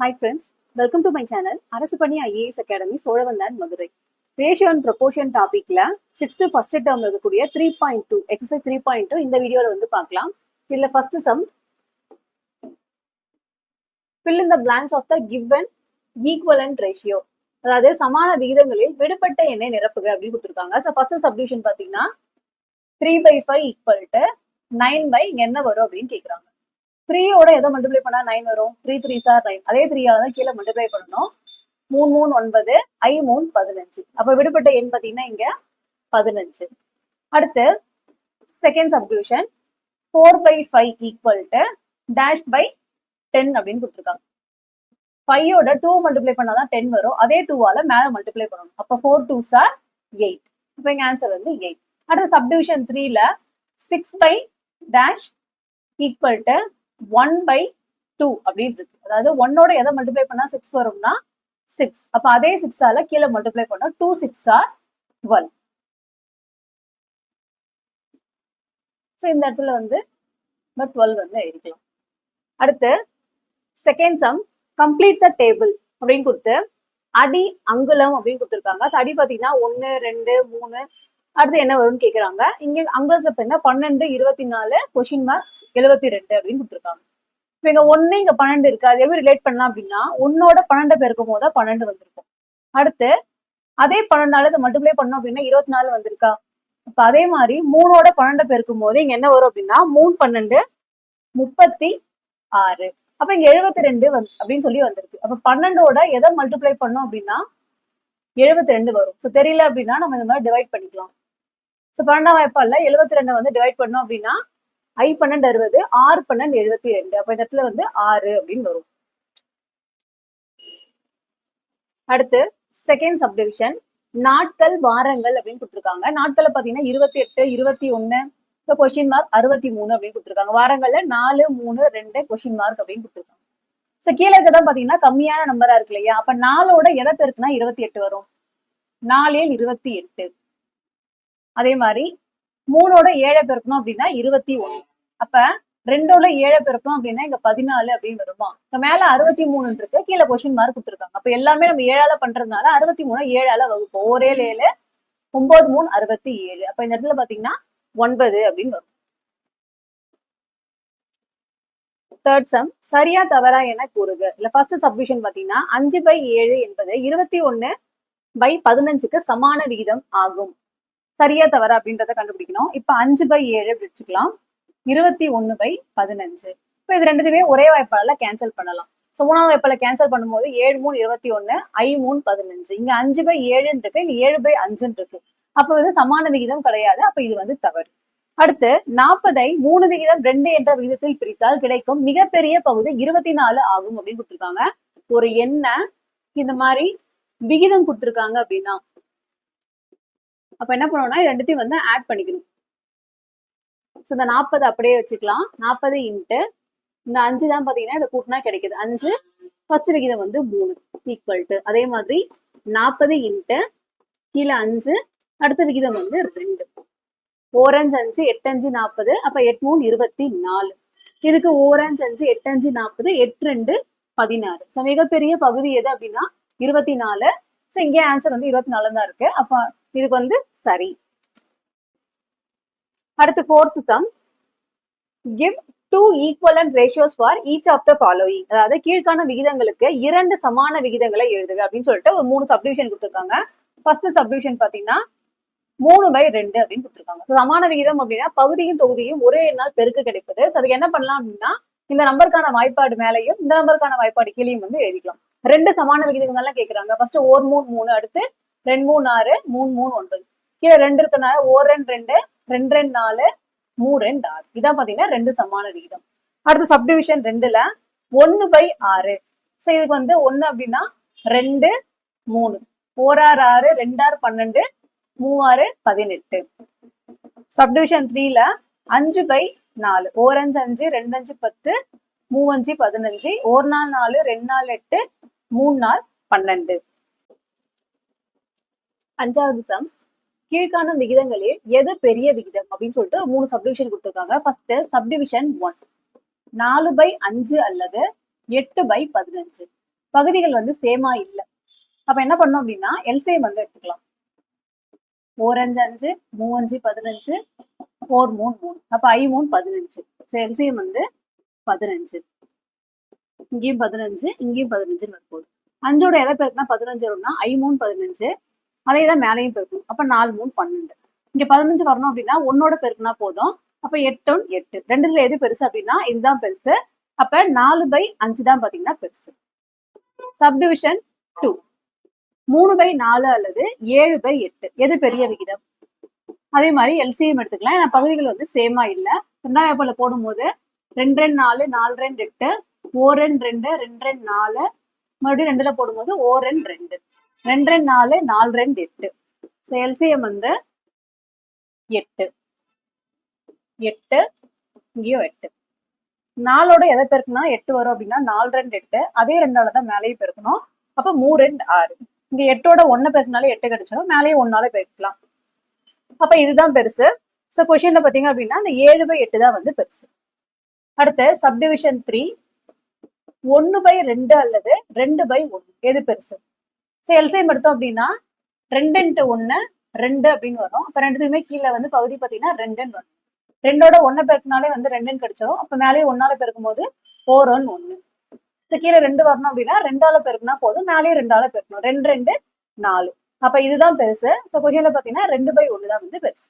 Hi friends welcome to my channel அரசு பணி IAS academy Cholavandan Madurai ratio and proportion டாபிக்ல sixth first டேர்ம்ல இருக்கக்கூடிய three point two exercise three point two இந்த வீடியோல வந்து பார்க்கலாம். இதுல first sum fill in the blanks of the given equivalent ratio அதாவது சமான விகிதங்களில் விடுபட்ட எண்ணெய் நிரப்புக அப்படின்னு கொடுத்துருக்காங்க. ஸோ ஃபர்ஸ்ட் சப்டிவிஷன் பார்த்தீங்கன்னா three by five equal to nine by என்ன வரும் அப்படின்னு கேட்குறாங்க த்ரீயோட எதை மல்டிப்ளை பண்ணா நைன் வரும்? த்ரீ த்ரீ சார் நைன் அதே த்ரீயால தான் கீழே மல்டிப்ளை பண்ணணும். மூணு மூணு ஒன்பது ஐ மூணு பதினஞ்சு. அப்போ விடுபட்ட எண் பார்த்தீங்கன்னா இங்க பதினஞ்சு. அடுத்து second subdivision four by five equal to dash by ten அப்படின்னு கொடுத்துருக்காங்க. ஃபைவோட டூ மல்டிப்ளை பண்ணாதான் டென் வரும். அதே டூவால் மேலே மல்டிப்ளை பண்ணணும். அப்போ ஃபோர் டூ சார் எயிட் இப்போ எங்கள் ஆன்சர் வந்து எயிட் அடுத்து சப்டிவிஷன் த்ரீல six by dash equal to one by two அப்படின்னு இருக்கு. அதாவது ஒன்னோட எதை மல்டிப்ளை பண்ணா சிக்ஸ் வரும்னா சிக்ஸ் அப்ப அதே சிக்ஸால கீழே மல்டிப்ளை பண்ணா two six are twelve so இந்த இடத்துல வந்து டுவெல் வந்து எழுதிக்கலாம். அடுத்து second sum complete the table அப்படின்னு கொடுத்து அடி அங்குலம் அப்படின்னு கொடுத்துருக்காங்க. ஸோ அடி பார்த்தீங்கன்னா ஒன்று ரெண்டு மூணு அடுத்து என்ன வரும்னு கேட்குறாங்க இங்க அங்குலத்துல பார்த்தீங்கன்னா பன்னெண்டு இருபத்தி நாலு கொஷின் மார்க் எழுபத்தி ரெண்டு அப்படின்னு கொடுத்துருக்காங்க. இப்போ இங்க ஒன்று இங்க பன்னெண்டு இருக்கு. அது எப்படி ரிலேட் பண்ணலாம் அப்படின்னா ஒன்னோட பன்னெண்டு பெருக்கும் போது பன்னெண்டு வந்திருக்கும். அடுத்து அதே பன்னெண்டால இதை மல்டிப்ளை பண்ணோம் அப்படின்னா இருபத்தி நாலு வந்திருக்கா? அப்ப அதே மாதிரி மூணோட பன்னெண்டு பெருக்கும் போது இங்க என்ன வரும் அப்படின்னா மூணு பன்னெண்டு முப்பத்தி ஆறு. அப்ப இங்க எழுபத்தி ரெண்டு வந்து அப்படின்னு சொல்லி வந்திருக்கு. அப்ப பன்னெண்டோட எதை மல்டிப்ளை பண்ணோம் அப்படின்னா எழுபத்தி ரெண்டு வரும். ஸோ தெரியல அப்படின்னா நம்ம இந்த மாதிரி டிவைட் பண்ணிக்கலாம். ஸோ பன்னெண்டாம் வாய்ப்பால எழுபத்தி ரெண்டை வந்து டிவைட் பண்ணோம் அப்படின்னா ஐ பன்னெண்டு அறுபது ஆறு பன்னெண்டு எழுபத்தி ரெண்டு அப்போ இந்த இடத்துல வந்து ஆறு அப்படின்னு வரும். அடுத்து செகண்ட் சப்டிவிஷன் நாட்கள் வாரங்கள் அப்படின்னு கொடுத்துருக்காங்க. நாட்களை பார்த்தீங்கன்னா இருபத்தி எட்டு இருபத்தி ஒன்று இப்போ கொஷின் மார்க் அறுபத்தி மூணு அப்படின்னு கொடுத்துருக்காங்க. வாரங்கள்ல நாலு மூணு ரெண்டு கொஷின் மார்க் அப்படின்னு கொடுத்துருக்காங்க. ஸோ கீழே இருக்கதான் பார்த்தீங்கன்னா கம்மியான நம்பரா இருக்கு இல்லையா? அப்போ நாலோட எதை பேருக்குன்னா இருபத்தி எட்டு வரும். நாலில் இருபத்தி எட்டு. அதே மாதிரி மூணோட ஏழை பெருக்கணும் அப்படின்னா இருபத்தி ஒண்ணு. அப்ப ரெண்டோட ஏழை பெருக்கணும் அப்படின்னா இங்க பதினாலு அப்படின்னு வருமா? இங்க மேல அறுபத்தி மூணு இருக்கு கீழே கொஸ்டின் மார்க் கொடுத்துருக்காங்க. அப்ப எல்லாமே நம்ம ஏழால பண்றதுனால அறுபத்தி மூணு ஏழால வகுப்போம். ஒரே ஏழு ஒன்பது மூணு அறுபத்தி ஏழு. அப்ப இந்த இடத்துல பாத்தீங்கன்னா ஒன்பது அப்படின்னு வரும். தேர்ட் சம் சரியா தவறா என கூறுக. இல்ல ஃபர்ஸ்ட் சப்மிஷன் பாத்தீங்கன்னா அஞ்சு பை ஏழு என்பது இருபத்தி ஒன்னு பை பதினஞ்சுக்கு சமான விகிதம் ஆகும். சரியா தவறா அப்படின்றத கண்டுபிடிக்கணும். இப்ப அஞ்சு பை ஏழு அப்படி வச்சுக்கலாம். இருபத்தி ஒன்னு பை பதினஞ்சு. இப்ப இது ரெண்டுத்தையுமே ஒரே வாய்ப்பால கேன்சல் பண்ணலாம். ஸோ மூணாவது வாய்ப்பால கேன்சல் பண்ணும்போது ஏழு மூணு இருபத்தி ஒண்ணு ஐ மூணு பதினஞ்சு. இங்க அஞ்சு பை ஏழுன்னு இருக்கு. இங்க ஏழு பை அஞ்சுன்னு இருக்கு. அப்ப வந்து சமான விகிதம் கிடையாது. அப்ப இது வந்து தவறு. அடுத்து நாற்பதை மூணு விகிதம் ரெண்டு என்ற விகிதத்தில் பிரித்தால் கிடைக்கும். மிகப்பெரிய பகுதி இருபத்தி நாலு ஆகும் அப்படின்னு கொடுத்துருக்காங்க. ஒரு எண்ணை இந்த மாதிரி விகிதம் கொடுத்துருக்காங்க அப்படின்னா அப்ப என்ன பண்ணணும்னா ரெண்டுத்தையும் வந்து ஆட் பண்ணிக்கணும். ஸோ இந்த நாற்பது அப்படியே வச்சுக்கலாம். நாற்பது இன்ட்டு இந்த அஞ்சு தான் பார்த்தீங்கன்னா இதை கூட்டினா கிடைக்குது. அஞ்சு ஃபர்ஸ்ட் விகிதம் வந்து மூணு ஈக்குவல் டு அதே மாதிரி நாற்பது இன்ட்டு கீழே அஞ்சு அடுத்த விகிதம் வந்து ரெண்டு. ஓரஞ்சு அஞ்சு எட்டஞ்சு நாற்பது அப்போ எட்டு மூணு இருபத்தி நாலு. இதுக்கு ஓரஞ்சு அஞ்சு எட்டஞ்சு நாற்பது எட்டு ரெண்டு பதினாறு. ஸோ மிகப்பெரிய பகுதி எது அப்படின்னா இருபத்தி நாலு. ஸோ இங்கே ஆன்சர் வந்து இருபத்தி நாலு தான் இருக்கு. அப்போ இதுக்கு வந்து சரி. அடுத்து fourth sum give two equivalent ratios for each of the following அதாவது கீழ்கான விகிதங்களுக்கு இரண்டு சமான விகிதங்களை எழுதுக அப்படின்னு சொல்லிட்டு ஒரு மூணு சப்டிவிஷன் கொடுத்துருக்காங்க. ஃபர்ஸ்ட் சப்டிவிஷன் பாத்தீங்கன்னா மூணு பை ரெண்டு அப்படின்னு கொடுத்துருக்காங்க. ஸோ சமான விகிதம் அப்படின்னா பகுதியும் தொகுதியும் ஒரே நாள் பெருக்க கிடைப்பது. ஸோ அதுக்கு என்ன பண்ணலாம் அப்படின்னா இந்த நம்பருக்கான வாய்ப்பாடு மேலையும் இந்த நம்பருக்கான வாய்ப்பாடு கீழேயும் வந்து எழுதிக்கலாம். ரெண்டு சமான விகிதங்கள்லாம் கேட்குறாங்க ஃபர்ஸ்ட் ஒரு மூணு மூணு. அடுத்து ரெண்டு மூணு ஆறு மூணு மூணு ஒன்பது. கீழே ரெண்டு இருக்கனால ஓர் ரெண்டு ரெண்டு ரெண்டு ரெண்டு நாலு மூணு ரெண்டு ஆறு. இதான் பாத்தீங்கன்னா ரெண்டு சமான விகிதம். அடுத்து சப்டிவிஷன் ரெண்டுல ஒன்னு பை ஆறு. ஸோ இதுக்கு வந்து ஒன்னு அப்படின்னா ரெண்டு மூணு. ஓராறு ஆறு ரெண்டாறு பன்னெண்டு மூவாறு பதினெட்டு. சப்டிவிஷன் த்ரீல அஞ்சு பை நாலு. ஓரஞ்சு அஞ்சு ரெண்டு அஞ்சு பத்து மூவஞ்சு பதினஞ்சு. ஒரு நாள் நாலு ரெண்டு நாள் எட்டு மூணு நாள் பன்னெண்டு. அஞ்சாவது சம் கீழ்காணும் விகிதங்களில் எது பெரிய விகிதம் அப்படின்னு சொல்லிட்டு மூணு சப்டிவிஷன் கொடுத்துருக்காங்க. ஃபர்ஸ்ட் சப்டிவிஷன் ஒன் நாலு பை அஞ்சு அல்லது எட்டு பை பதினஞ்சு. பகுதிகள் வந்து சேமா இல்லை. அப்ப என்ன பண்ணோம் அப்படின்னா எல்சிஎம் வந்து எடுத்துக்கலாம். ஓரஞ்சு அஞ்சு மூவஞ்சு பதினஞ்சு ஃபோர் மூணு மூணு. அப்ப ஐ மூணு பதினஞ்சு. ஸோ எல்சிஎம் வந்து பதினஞ்சு. இங்கேயும் பதினஞ்சு இங்கேயும் பதினஞ்சுன்னு வரும்போது. அஞ்சோட எதை பேருக்குன்னா பதினஞ்சு வரும்னா ஐ மூணு பதினஞ்சு அதே தான் மேலேயும் பெருக்கணும். அப்ப நாலு மூணு பன்னெண்டு. இங்க பதினஞ்சு வரணும் அப்படின்னா ஒன்னோட பெருக்குனா போதும். அப்ப எட்டு எட்டு. ரெண்டுல எது பெருசு அப்படின்னா இதுதான் பெருசு. அப்ப நாலு பை அஞ்சு தான் பாத்தீங்கன்னா பெருசு. சப்டிவிஷன் டூ மூணு பை நாலு அல்லது ஏழு பை எட்டு. எது பெரிய விகிதம்? அதே மாதிரி எல்சிஎம் எடுத்துக்கலாம். ஏன்னா பகுதிகள் வந்து சேமா இல்ல. ரெண்டாயிரம் போல போடும்போது ரெண்டு ரெண்டு நாலு நாலு ரெண்டு எட்டு. ஓ ரெண்டு ரெண்டு ரெண்டு ரெண்டு நாலு. மறுபடியும் ரெண்டுல போடும்போது ஓ ரெண்டு ரெண்டு. ரெண்டு ரெண்டு நாலு நாலு ரெண்டு எட்டு ஸோ எல்சிஎம் வந்து எட்டு. எட்டு இங்கேயும் எட்டு. நாலோட எதை பெருக்குனா எட்டு வரும் அப்படின்னா நாலு ரெண்டு எட்டு அதே ரெண்டால தான் மேலேயும் பெருக்கணும். அப்போ மூ ரெண்டு ஆறு இங்கே எட்டோட ஒன்று பெருக்கினாலே எட்டு கிடைச்சிடும் மேலேயும் ஒன்னால பெருக்கலாம். அப்போ இதுதான் பெருசு. ஸோ கொஷின்ல பார்த்தீங்க அப்படின்னா இந்த ஏழு பை எட்டு தான் வந்து பெருசு. அடுத்து சப்டிவிஷன் த்ரீ ஒன்று பை ரெண்டு அல்லது ரெண்டு பை ஒன்னு. எது பெருசு? ஸோ எல்சிஎம் எடுத்தோம் அப்படின்னா ரெண்டு இன்ட்டு ஒன்னு ரெண்டு அப்படின்னு வரும். அப்போ ரெண்டுத்துக்குமே கீழே வந்து பகுதி பார்த்தீங்கன்னா ரெண்டுன்னு வரும் ரெண்டோட ஒன்றை பெருக்கினாலே வந்து ரெண்டுன்னு கிடைச்சிடும் அப்போ மேலேயே ஒன்னால பெருக்கும் போது ஃபோர் ஒன் ஒன்னு ஸோ கீழே ரெண்டு வரணும் அப்படின்னா ரெண்டால பெருக்குனா போதும். மேலேயே ரெண்டால பெருக்கணும். ரெண்டு ரெண்டு நாலு. அப்போ இதுதான் பெருசு. ஸோ கொஷின்ல பார்த்தீங்கன்னா ரெண்டு பை ஒன்று தான் வந்து பெருசு.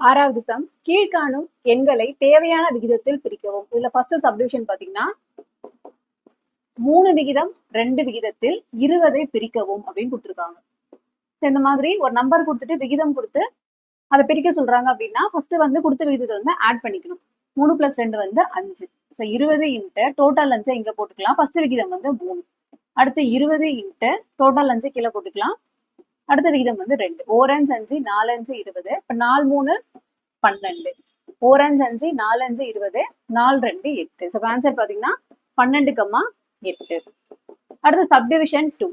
ஆறாவது சம் கீழ்காணும் எண்களை தேவையான விகிதத்தில் பிரிக்கவும். இதுல ஃபர்ஸ்ட் சப்டிவிஷன் பாத்தீங்கன்னா மூணு விகிதம் ரெண்டு விகிதத்தில் இருபதை பிரிக்கவும் அப்படின்னு கொடுத்துருக்காங்க. ஸோ இந்த மாதிரி ஒரு நம்பர் கொடுத்துட்டு விகிதம் கொடுத்து அதை பிரிக்க சொல்றாங்க அப்படின்னா ஃபர்ஸ்ட் வந்து கொடுத்த விகிதத்தை வந்து ஆட் பண்ணிக்கணும். மூணு பிளஸ் ரெண்டு வந்து அஞ்சு. ஸோ இருபது இன்ட்டு டோட்டல் அஞ்சு இங்கே போட்டுக்கலாம். ஃபர்ஸ்ட் விகிதம் வந்து மூணு. அடுத்து இருபது இன்ட்டு டோட்டல் அஞ்சு கீழே போட்டுக்கலாம். அடுத்த விகிதம் வந்து ரெண்டு. ஓரஞ்சு அஞ்சு நாலஞ்சு இருபது. இப்போ நாலு மூணு பன்னெண்டு. ஓரஞ்சு அஞ்சு நாலஞ்சு இருபது நாலு ரெண்டு எட்டு. ஸோ ஆன்சர் பார்த்தீங்கன்னா பன்னெண்டு கம்மா எட்டு அடுத்து சப்டிவிஷன் டூ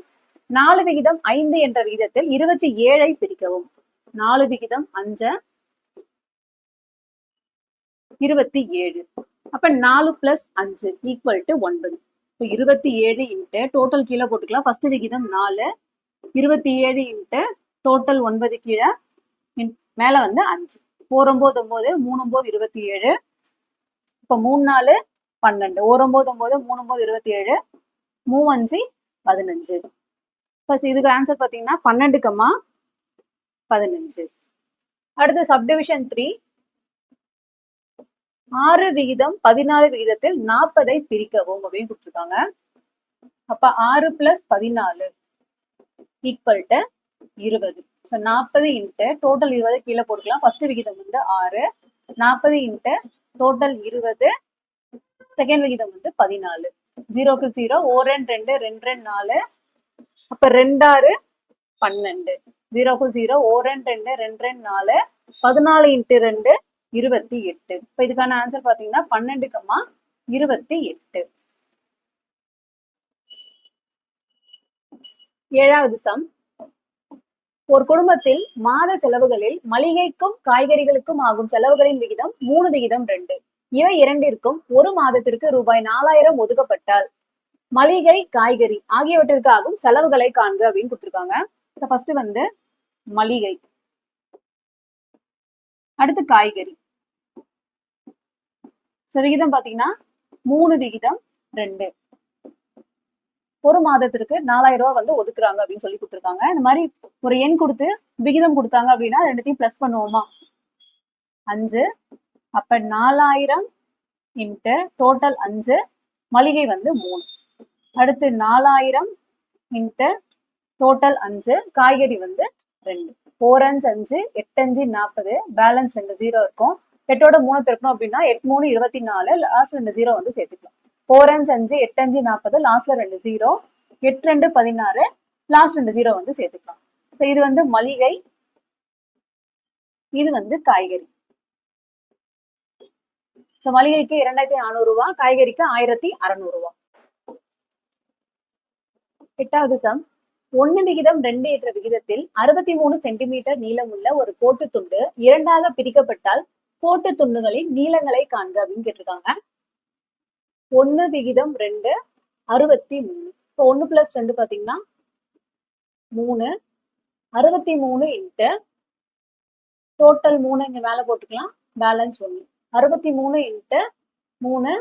நாலு விகிதம் ஐந்து என்ற விகிதத்தில் இருபத்தி ஏழை பிரிக்கவும். நாலு விகிதம் அஞ்ச இருபத்தி ஏழு. அப்ப நாலு பிளஸ் அஞ்சு ஈக்குவல் டு ஒன்பது. இப்போ இருபத்தி ஏழு இன்ட்டு டோட்டல் கீழே போட்டுக்கலாம். ஃபர்ஸ்ட் விகிதம் நாலு இருபத்தி ஏழு இன்ட்டு டோட்டல் ஒன்பது கீழே மேல வந்து அஞ்சு. ஓர் ஒன்பது ஒன்பது மூணு ஒன்பது இருபத்தி ஏழு. இப்போ மூணு நாலு பன்னெண்டு. ஓர் ஒன்பது ஒன்பது மூணு ஒன்பது இருபத்தி ஏழு மூவஞ்சு பதினஞ்சு. ப்ளஸ் இதுக்கு ஆன்சர் பார்த்தீங்கன்னா பன்னெண்டு கம்மா பதினஞ்சு. அடுத்து சப்டிவிஷன் த்ரீ ஆறு விகிதம் பதினாலு விகிதத்தில் நாற்பதை பிரிக்கவும் அப்படின்னு கொடுத்துருக்காங்க. அப்ப ஆறு பிளஸ் பதினாலு ஈக்குவல் டு இருபது. ஸோ நாற்பது இன்ட்டு டோட்டல் இருபது கீழே போட்டுக்கலாம். ஃபர்ஸ்ட் விகிதம் வந்து ஆறு. நாற்பது இன்ட்டு டோட்டல் இருபது செகண்ட் விகிதம் வந்து பதினாலு. ஜீரோக்கு ஜீரோ ஓரன் ரெண்டு ரெண்டு ரெண்டு ரெண்டு நாலு. அப்ப ரெண்டாறு பன்னெண்டு. ஜீரோக்கு ஜீரோ ஓரன் ரெண்டு ரெண்டு ரெண்டு ரெண்டு நாலு. பதினாலு இன்ட்டு ரெண்டு இருபத்தி எட்டு. இப்போ இதுக்கான ஆன்சர் பார்த்தீங்கன்னா பன்னெண்டு கம்மா இருபத்தி எட்டு. ஏழாவது சம் ஒரு குடும்பத்தில் மாத செலவுகளில் மளிகைக்கும் காய்கறிகளுக்கும் ஆகும் செலவுகளின் விகிதம் மூணு விகிதம் ரெண்டு. இவை இரண்டிற்கும் ஒரு மாதத்திற்கு ரூபாய் நாலாயிரம் ஒதுக்கப்பட்டால் மளிகை காய்கறி ஆகியவற்றிற்காகவும் செலவுகளை காண்க அப்படின்னு கொடுத்துருக்காங்க. ஃபர்ஸ்ட் வந்து மளிகை. அடுத்து காய்கறி. ஸோ விகிதம் பாத்தீங்கன்னா மூணு விகிதம் ரெண்டு. ஒரு மாதத்திற்கு நாலாயிரம் ரூபாய் வந்து ஒதுக்குறாங்க அப்படின்னு சொல்லி கொடுத்துருக்காங்க. இந்த மாதிரி ஒரு எண் கொடுத்து விகிதம் கொடுத்தாங்க அப்படின்னா ரெண்டுத்தையும் பிளஸ் பண்ணுவோமா? அஞ்சு. அப்ப நாலாயிரம் இன்ட்டு டோட்டல் அஞ்சு மளிகை வந்து மூணு. அடுத்து நாலாயிரம் இன்ட்டு டோட்டல் அஞ்சு காய்கறி வந்து ரெண்டு. ஃபோர் அஞ்சு அஞ்சு எட்டஞ்சு நாற்பது பேலன்ஸ் ரெண்டு ஜீரோ இருக்கும். எட்டோட மூணு பெருக்கணும் அப்படின்னா எட் மூணு இருபத்தி நாலு லாஸ்ட் ரெண்டு ஜீரோ வந்து சேர்த்துக்கலாம். ஃபோர் அஞ்சு அஞ்சு எட்டஞ்சு நாற்பது லாஸ்ட்ல ரெண்டு ஜீரோ எட்டு ரெண்டு பதினாறு லாஸ்ட் ரெண்டு ஜீரோ வந்து சேர்த்துக்கலாம். ஸோ இது வந்து மளிகை இது வந்து காய்கறி. ஸோ மளிகைக்கு இரண்டாயிரத்தி நானூறு ரூபா காய்கறிக்கு ஆயிரத்தி அறநூறு ரூபா எட்டாவது சம். ஒன்னு விகிதம் ரெண்டு என்ற விகிதத்தில் அறுபத்தி மூணு சென்டிமீட்டர் நீளமுள்ள ஒரு கோட்டு துண்டு இரண்டாக பிரிக்கப்பட்டால் கோட்டு துண்டுகளின் நீளங்களை காண்க அப்படின்னு கேட்டிருக்காங்க. ஒன்னு விகிதம் ரெண்டு அறுபத்தி மூணு. இப்போ ஒன்று பிளஸ் ரெண்டு பார்த்தீங்கன்னா மூணு அறுபத்தி மூணு இன்ட்டு டோட்டல் மூணு இங்கே மேலே போட்டுக்கலாம். பேலன்ஸ் ஒன்று அறுபத்தி மூணு இன்ட்டு மூணு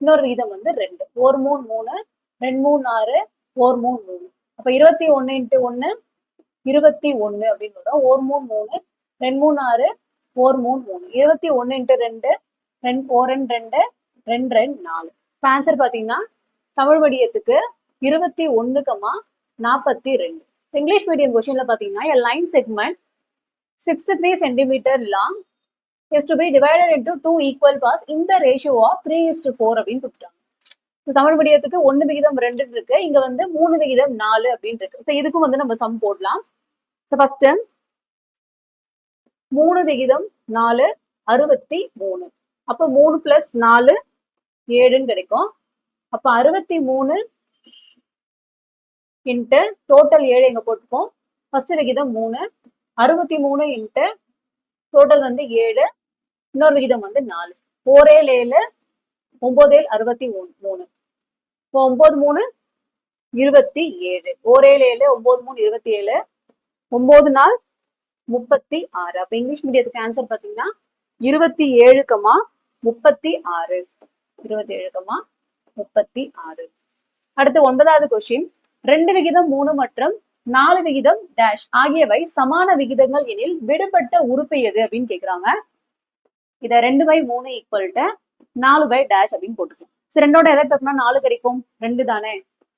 இன்னொரு விகிதம் வந்து ரெண்டு. ஒரு மூணு மூணு ரெண்டு மூணு ஆறு ஒரு மூணு மூணு. அப்போ இருபத்தி ஒன்று இன்ட்டு ஒன்று இருபத்தி ஒன்று அப்படின்னு சொல்கிறோம் ஒரு மூணு மூணு ரெண்டு மூணு ஆறு ஒரு மூணு மூணு. இருபத்தி ஒன்று இன்ட்டு ரெண்டு ரெண்டு ஒரு ரெண்டு ரெண்டு ரெண்டு ரெண்டு நாலு. இப்போ ஆன்சர் பார்த்தீங்கன்னா தமிழ் வடிவத்துக்கு இருபத்தி ஒன்றுக்கமா நாற்பத்தி ரெண்டு. இங்கிலீஷ் மீடியம் கொஷினில் பார்த்தீங்கன்னா a line segment sixty three centimetre long is to be divided into two equal parts இந்த ratio of three is to four அப்படின்னு கொடுத்துட்டாங்க தமிழ் மீடியத்துக்கு ஒன்று விகிதம் ரெண்டு இருக்கு. இங்க வந்து மூணு விகிதம் நாலு அப்படின்னு இருக்கு. ஸோ இதுக்கும் வந்து நம்ம சம் போடலாம். ஸோ ஃபர்ஸ்ட் மூணு விகிதம் நாலு அறுபத்தி மூணு. அப்போ மூணு பிளஸ் நாலு ஏழுன்னு கிடைக்கும். அப்போ அறுபத்தி மூணு இன்ட்டு டோட்டல் ஏழு எங்க போட்டுப்போம்? ஃபர்ஸ்ட் விகிதம் மூணு அறுபத்தி மூணு இன்ட்டு டோட்டல் வந்து ஏழு இன்னொரு விகிதம் வந்து நாலு. ஓரேல் ஏழு ஒன்பதேல் அறுபத்தி மூணு மூணு. இப்போ ஒன்பது மூணு இருபத்தி ஏழு. ஓரேல் ஏழு ஒன்பது மூணு இருபத்தி ஏழு. ஒன்பது நாள் முப்பத்தி ஆறு. அப்ப இங்கிலீஷ் மீடியத்துக்கு ஆன்சர் பாத்தீங்கன்னா இருபத்தி ஏழுக்கமா முப்பத்தி ஆறு. இருபத்தி ஏழுக்கமா முப்பத்தி ஆறு. அடுத்து ஒன்பதாவது கொஸ்டின் ரெண்டு விகிதம் மூணு மற்றும் நாலு விகிதம் டேஷ் ஆகியவை சமான விகிதங்கள் எனில் விடுபட்ட உறுப்பு எது அப்படின்னு கேக்குறாங்க. இதை ரெண்டு பை மூணு ஈக்குவல் நாலு பை டேஷ் அப்படின்னு போட்டுக்கலாம் சரி ரெண்டோட எதை பெருக்கணும் நாலு கிடைக்கும்? ரெண்டு தானே?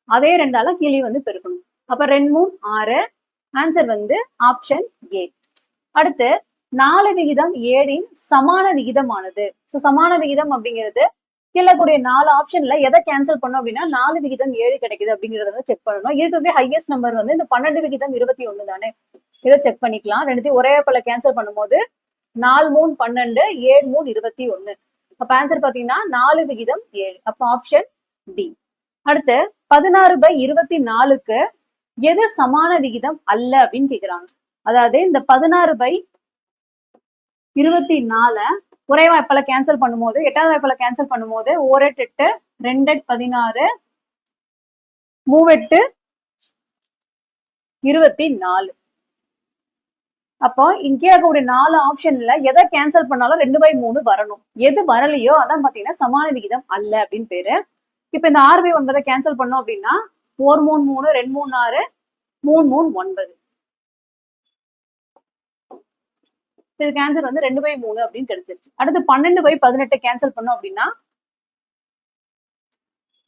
அதே ரெண்டால கீழே வந்து பெருக்கணும். அப்ப ரெண்டு மூணு ஆறு. ஆன்சர் வந்து ஆப்ஷன் ஏ அடுத்து நாலு விகிதம் ஏழின் சமான விகிதமானது. ஸோ சமான விகிதம் அப்படிங்கிறது கீழே கூடிய நாலு ஆப்ஷன்ல எதை கேன்சல் பண்ணோம் அப்படின்னா நாலு விகிதம் ஏழு கிடைக்குது அப்படிங்கறத வந்து செக் பண்ணணும். இருக்கிறதுலே ஹையஸ்ட் நம்பர் வந்து இந்த பன்னெண்டு விகிதம் இருபத்தி ஒண்ணு தானே? இதை செக் பண்ணிக்கலாம். ரெண்டுத்தையும் ஒரே பல கேன்சல் பண்ணும்போது நாலு மூணு பன்னெண்டு ஏழு மூணு இருபத்தி ஒன்னு. அப்ப ஆன்சர் பாத்தீங்கன்னா நாலு விகிதம் ஏழு. அப்ப ஆப்ஷன் டி அடுத்து பதினாறு பை இருபத்தி நாலுக்கு எது சமான விகிதம் அல்ல அப்படின்னு கேக்குறாங்க. அதாவது இந்த பதினாறு பை இருபத்தி நால ஒரே வாய்ப்பால கேன்சல் பண்ணும்போது எட்டாவது வாய்ப்பால கேன்சல் பண்ணும்போது ஒரு எட்டு எட்டு ரெண்டெட் பதினாறு மூவெட்டு இருபத்தி நாலு. அப்போ இங்கே இருக்கக்கூடிய நாலு ஆப்ஷன்ல எதை கேன்சல் பண்ணாலும் ரெண்டு பை மூணு வரணும். எது வரலையோ அதான் பாத்தீங்கன்னா சமான விகிதம் அல்ல அப்படின்னு பேரு. இப்ப இந்த ஆறு பை ஒன்பதை கேன்சல் பண்ணோம் அப்படின்னா ஓர் மூணு மூணு ரெண்டு மூணு ஆறு மூணு மூணு ஒன்பது. இதுக்கு ஆன்சர் வந்து ரெண்டு பை மூணு அப்படின்னு கிடைச்சிருச்சு. அடுத்து பன்னெண்டு பை பதினெட்டு கேன்சல் பண்ணோம் அப்படின்னா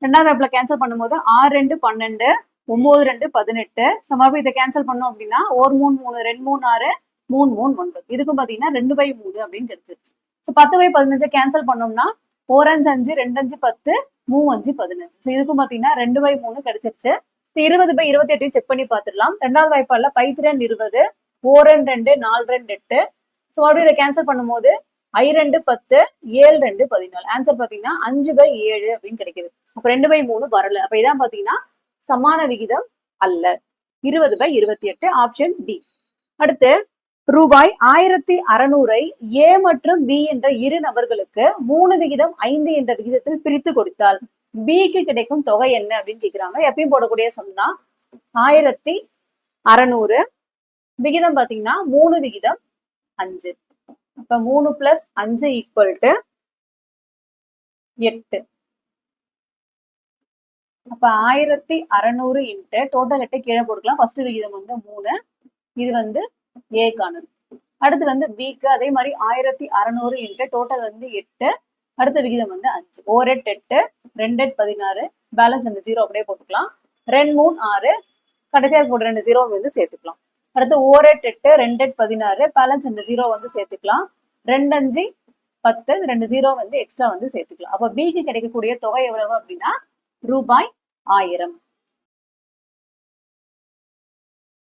ரெண்டாவது ஆப்ல கேன்சல் பண்ணும்போது ஆறு ரெண்டு பன்னெண்டு ஒன்பது ரெண்டு பதினெட்டு சமர்ப்பு இதை கேன்சல் பண்ணோம் அப்படின்னா ஒரு மூணு மூணு ரெண்டு மூணு ஆறு மூணு மூணு ஒன்பது. இதுக்கும் பாத்தீங்கன்னா ரெண்டு பை மூணு அப்படின்னு கிடைச்சிருச்சு. ஸோ பத்து பை பதினஞ்சு கேன்சல் பண்ணோம்னா ஓரஞ்சு அஞ்சு ரெண்டு அஞ்சு பத்து மூணு அஞ்சு பதினஞ்சு. ஸோ இதுக்கும் பாத்தீங்கன்னா ரெண்டு பை மூணு கிடைச்சிருச்சு. இருபது பை இருபத்தி எட்டையும் செக் பண்ணி பார்த்துடலாம் ரெண்டாவது வாய்ப்பால பைத்திரன் இருபது ஓரன் ரெண்டு நாலு ரெண்டு எட்டு. ஸோ மறுபடியும் இதை கேன்சல் பண்ணும்போது ஐ ரெண்டு பத்து ஏழு ரெண்டு பதினாலு. ஆன்சர் பார்த்தீங்கன்னா அஞ்சு பை ஏழு அப்படின்னு கிடைக்குது. அப்போ ரெண்டு பை மூணு வரல. அப்போ இதான் பார்த்தீங்கன்னா சமான விகிதம் அல்ல. இருபது பை இருபத்தி எட்டு ஆப்ஷன் டி அடுத்து ரூபாய் ஆயிரத்தி அறுநூறை ஏ மற்றும் பி என்ற இரு நபர்களுக்கு மூணு விகிதம் ஐந்து என்ற விகிதத்தில் பிரித்து கொடுத்தால் பிக்கு கிடைக்கும் தொகை என்ன அப்படின்னு கேக்குறாங்க. எப்பயும் போடக்கூடிய சம் தான். ஆயிரத்தி அறநூறு. விகிதம் பாத்தீங்கன்னா மூணு விகிதம் அஞ்சு. அப்ப மூணு பிளஸ் அஞ்சு ஈக்குவல் டு எட்டு. அப்ப ஆயிரத்தி அறநூறு இன்ட்டு டோட்டல் எட்டு கீழே போட்டுக்கலாம். ஃபர்ஸ்ட் விகிதம் வந்து மூணு. இது வந்து ஏக்கானது அடுத்து வந்து பிக்கு அதே மாதிரி ஆயிரத்தி அறநூறு இன்ட்டு டோட்டல் வந்து எட்டு. அடுத்த விகிதம் வந்து அஞ்சு. ஓர் எட்டு எட்டு ரெண்டு எட்டு பதினாறு பேலன்ஸ் ரெண்டு ஜீரோ அப்படியே போட்டுக்கலாம். ரெண்டு மூணு ஆறு கடைசியாக போட்டு ரெண்டு ஜீரோ வந்து சேர்த்துக்கலாம். அடுத்து ஓர் எட்டு எட்டு ரெண்டு எட்டு பதினாறு பேலன்ஸ் ரெண்டு ஜீரோ வந்து சேர்த்துக்கலாம். ரெண்டு அஞ்சு பத்து ரெண்டு ஜீரோ வந்து எக்ஸ்ட்ரா வந்து சேர்த்துக்கலாம். அப்போ பிக்கு கிடைக்கக்கூடிய தொகை எவ்வளவு அப்படின்னா ரூபாய் ஆயிரம்.